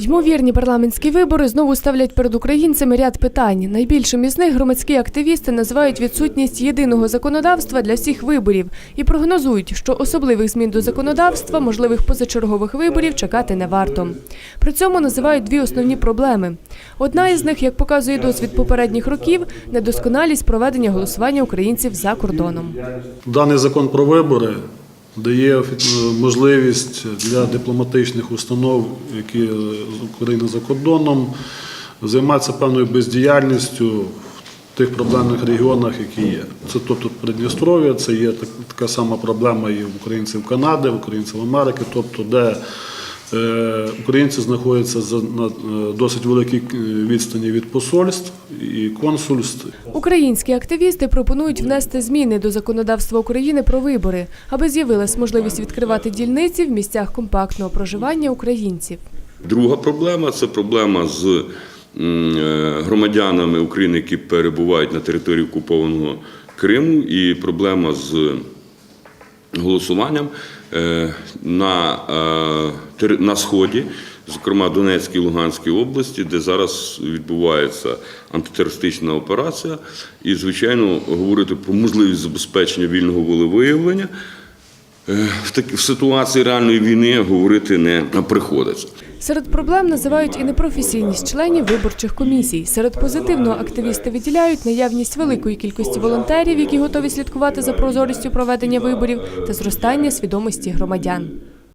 Ймовірні парламентські вибори знову ставлять перед українцями ряд питань. Найбільшим із них громадські активісти називають відсутність єдиного законодавства для всіх виборів і прогнозують, що особливих змін до законодавства, можливих позачергових виборів чекати не варто. При цьому називають дві основні проблеми. Одна із них, як показує досвід попередніх років, недосконалість проведення голосування українців за кордоном. Даний закон про вибори дає можливість для дипломатичних установ, які України за кордоном, займатися певною бездіяльністю в тих проблемних регіонах, які є. Це тобто Придністров'я, це є так- така сама проблема і в українців Канади, в українців Америки, тобто де українці знаходяться за- на е, досить великій е, відстані від посольств і консульств. Українські активісти пропонують внести зміни до законодавства України про вибори, аби з'явилась можливість відкривати дільниці в місцях компактного проживання українців. Друга проблема це проблема з е, громадянами України, які перебувають на території окупованого Криму, і проблема з голосуванням е, на, е, на сході, зокрема Донецькій і Луганській області, де зараз відбувається антитерористична операція, і звичайно говорити про можливість забезпечення вільного волевиявлення. е, В ситуації реальної війни говорити не приходиться. Серед проблем називають і непрофесійність членів виборчих комісій. Серед позитивного активісти виділяють наявність великої кількості волонтерів, які готові слідкувати за прозорістю проведення виборів, та зростання свідомості громадян.